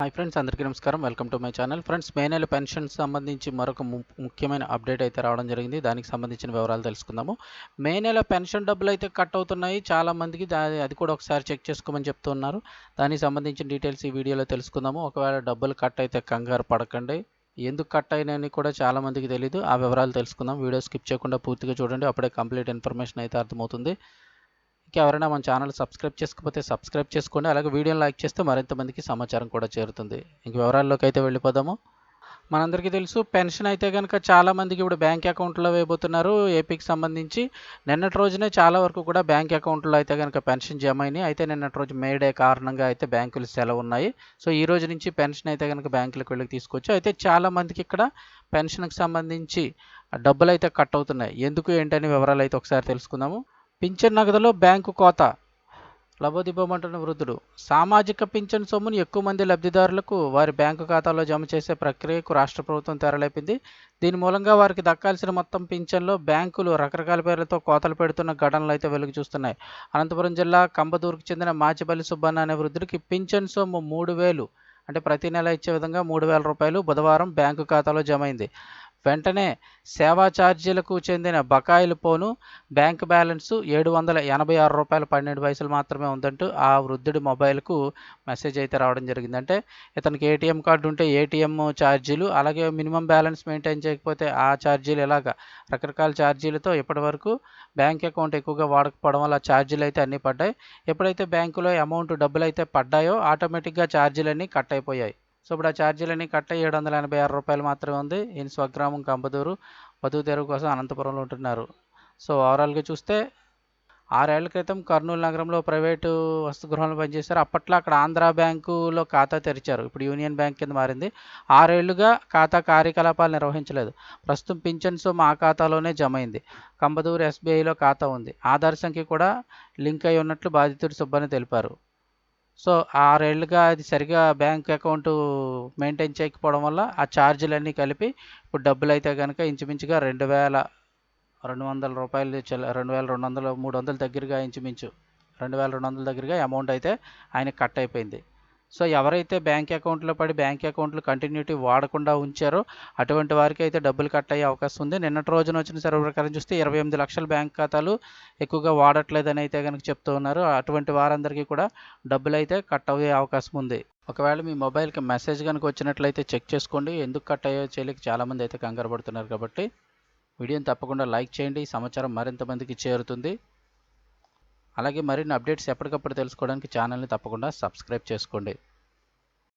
Hi friends అందరికీ నమస్కారం. Welcome to my channel friends May నెల పెన్షన్ సంబంధించి మరొక ము- ముఖ్యమైన అప్డేట్ అయితే రావడం జరిగింది. దానికి సంబంధించిన వివరాలు తెలుసుకుందాము. మే నెల పెన్షన్ డబ్బులు అయితే కట్ అవుతున్నాయి. చాలా మందికి అది కూడా ఒకసారి చెక్ చేసుకోమని చెప్తున్నారు. దానికి సంబంధించిన డీటెయిల్స్ ఈ వీడియోలో తెలుసుకుందాము. ఒకవేళ డబ్బులు కట్ అయితే కంగారు పడకండి. ఎందుకు కట్ అయినాయని కూడా చాలా మందికి తెలియదు ఆ వివరాలు తెలుసుకుందాం. వీడియో స్కిప్ చేయకుండా పూర్తిగా చూడండి. అప్పుడే కంప్లీట్ ఇన్ఫర్మేషన్ అయితే అర్థమవుతుంది. ఎవరైనా మన ఛానల్ సబ్స్క్రైబ్ చేసుకోకపోతే సబ్స్క్రైబ్ చేసుకోండి. అలాగే వీడియోని లైక్ చేస్తే మరింత మందికి సమాచారం కూడా చేరుతుంది. ఇంక వివరాల్లోకి అయితే వెళ్ళిపోదాము. మనందరికీ తెలుసు పెన్షన్ అయితే కనుక చాలామందికి ఇప్పుడు బ్యాంక్ అకౌంట్లో వేయబోతున్నారు. ఏపీకి సంబంధించి నిన్నటి రోజునే చాలా వరకు కూడా బ్యాంక్ అకౌంట్లో అయితే కనుక పెన్షన్ జమ అయినాయి. అయితే నిన్నటి రోజు మేడే కారణంగా అయితే బ్యాంకులు సెలవు ఉన్నాయి. సో ఈ రోజు నుంచి పెన్షన్ అయితే కనుక బ్యాంకులకు వెళ్ళి తీసుకోవచ్చు అయితే చాలామందికి ఇక్కడ పెన్షన్కి సంబంధించి డబ్బులు అయితే కట్ అవుతున్నాయి. ఎందుకు ఏంటని వివరాలు అయితే ఒకసారి తెలుసుకుందాము. పింఛన్ నగదులో బ్యాంకు కోత లబోదిబ్బమంటున్న వృద్ధుడు సామాజిక పింఛన్ సొమ్మును ఎక్కువ మంది లబ్ధిదారులకు వారి బ్యాంకు ఖాతాలో జమ చేసే ప్రక్రియకు రాష్ట్ర ప్రభుత్వం తెరలేపింది. దీని మూలంగా వారికి దక్కాల్సిన మొత్తం పింఛన్లో బ్యాంకులు రకరకాల పేర్లతో కోతలు పెడుతున్న ఘటనలు అయితే వెలుగు చూస్తున్నాయి. అనంతపురం జిల్లా కంబదూరుకు చెందిన మాచిపల్లి సుబ్బన్న అనే వృద్ధుడికి పింఛన్ సొమ్ము మూడు వేలు అంటే ప్రతి నెల ఇచ్చే విధంగా మూడు వేల రూపాయలు బుధవారం బ్యాంకు ఖాతాలో జమైంది వెంటనే సేవా ఛార్జీలకు చెందిన బకాయిలు పోను బ్యాంక్ బ్యాలెన్స్ ఏడు వందల ఎనభై ఆరు రూపాయలు పన్నెండు పైసలు మాత్రమే ఉందంటూ ఆ వృద్ధుడి మొబైల్కు మెసేజ్ అయితే రావడం జరిగింది. అంటే ఇతనికి ఏటీఎం కార్డు ఉంటే ఏటీఎం ఛార్జీలు అలాగే మినిమం బ్యాలెన్స్ మెయింటైన్ చేయకపోతే ఆ ఛార్జీలు ఇలాగ రకరకాల ఛార్జీలతో ఇప్పటివరకు బ్యాంక్ అకౌంట్ ఎక్కువగా వాడకపోవడం వల్ల ఛార్జీలు అయితే అన్నీ పడ్డాయి. ఎప్పుడైతే బ్యాంకులో అమౌంట్ డబ్బులు అయితే పడ్డాయో ఆటోమేటిక్గా ఛార్జీలన్నీ కట్ అయిపోయాయి. సో ఇప్పుడు ఆ ఛార్జీలన్నీ కట్ట ఏడు వందల ఎనభై ఆరు రూపాయలు మాత్రమే ఉంది. ఈయన స్వగ్రామం కంబదూరు వధువు తెరువు కోసం అనంతపురంలో ఉంటున్నారు. సో ఓవరాల్గా చూస్తే ఆరేళ్ళ క్రితం కర్నూలు నగరంలో ప్రైవేటు వసతిగృహంలో పనిచేశారు. అప్పట్లో అక్కడ ఆంధ్ర బ్యాంకులో ఖాతా తెరిచారు. ఇప్పుడు యూనియన్ బ్యాంక్ కింద మారింది. ఆరేళ్ళుగా ఖాతా కార్యకలాపాలు నిర్వహించలేదు. ప్రస్తుతం పింఛన్ సొమ్ము ఆ ఖాతాలోనే జమ అయింది. కంబదూరు ఎస్బీఐలో ఖాతా ఉంది. ఆధార్ సంఖ్య కూడా లింక్ అయి ఉన్నట్లు బాధితుడు సుబ్బని తెలిపారు. సో ఆరేళ్ళుగా అది సరిగా బ్యాంక్ అకౌంట్ మెయింటైన్ చేయకపోవడం వల్ల ఆ ఛార్జీలన్నీ కలిపి ఇప్పుడు డబ్బులు అయితే కనుక ఇంచుమించుగా రెండు వేల రెండు వందల రూపాయలు రెండు వేల రెండు వందలు మూడు వందల దగ్గరగా ఇంచుమించు రెండు వేల రెండు వందల దగ్గరగా అమౌంట్ అయితే ఆయన కట్ అయిపోయింది. సో ఎవరైతే బ్యాంక్ అకౌంట్లో పడి బ్యాంక్ అకౌంట్లు కంటిన్యూటీ వాడకుండా ఉంచారో అటువంటి వారికి అయితే డబ్బులు కట్ అయ్యే అవకాశం ఉంది. నిన్నటి రోజున వచ్చిన సర్వే ప్రకారం చూస్తే ఇరవై ఎనిమిది లక్షల బ్యాంక్ ఖాతాలు ఎక్కువగా వాడట్లేదని అయితే కనుక చెప్తూ ఉన్నారు. అటువంటి వారందరికీ కూడా డబ్బులు అయితే కట్ అయ్యే అవకాశం ఉంది. ఒకవేళ మీ మొబైల్కి మెసేజ్ కనుక వచ్చినట్లయితే చెక్ చేసుకోండి. ఎందుకు కట్ అయ్యో చేయలేక చాలామంది అయితే కంగారు పడుతున్నారు కాబట్టి వీడియోని తప్పకుండా లైక్ చేయండి. ఈ సమాచారం మరింత మందికి చేరుతుంది. అలాగే మరిన్ని అప్డేట్స్ ఎప్పటికప్పుడు తెలుసుకోవడానికి ఛానల్ని తప్పకుండా సబ్స్క్రైబ్ చేసుకోండి.